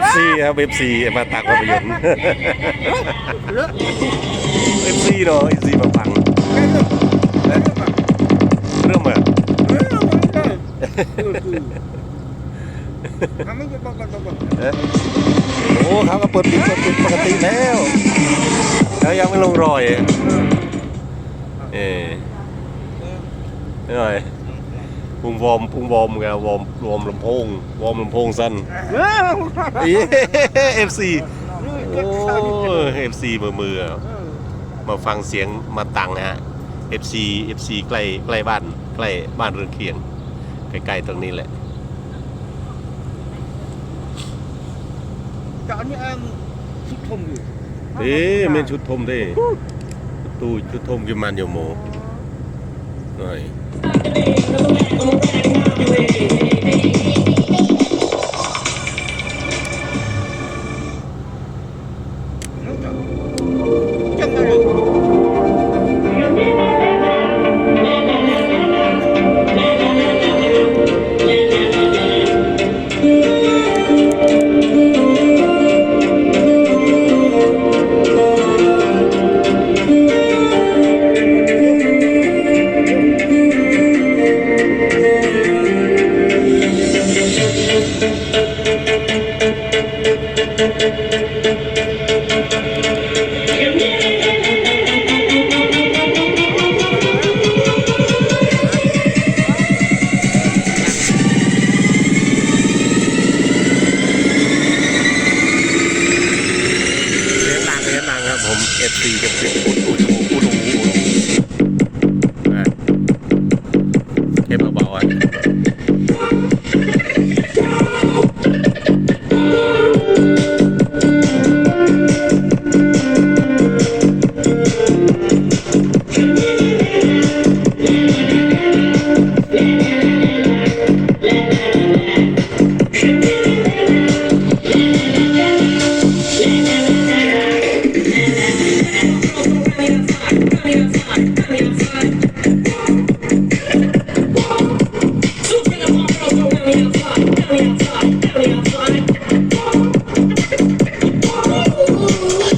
FC ครับ FC มาตักภาพยนตร์ FC เนาะ FC มาฟัง เรื่องมาเอ๊ะโอ้เขาก็เปิดปิดเปิดปิดปกติแล้วเขายังไม่ลงรอย เออหน่อย พุงวอร์มพุงวอร์มไงวอร์มวอร์มลำโพงวอร์มลำโพงสั้นเอฟซีโอ้เอฟซีมือมืออะมาฟังเสียงมาตังนะฮะเอฟซีเอฟซีใกล้ใกล้บ้านใกล้บ้านเรือนเคียงใกล้ๆตรงนี้แหละ Chọn như em thích thùng gì เอ๊ะเมนชุดทมเด้ตู้ชุดทมกินมันอยู่หมู หน่อย ผมเอฟซีกับ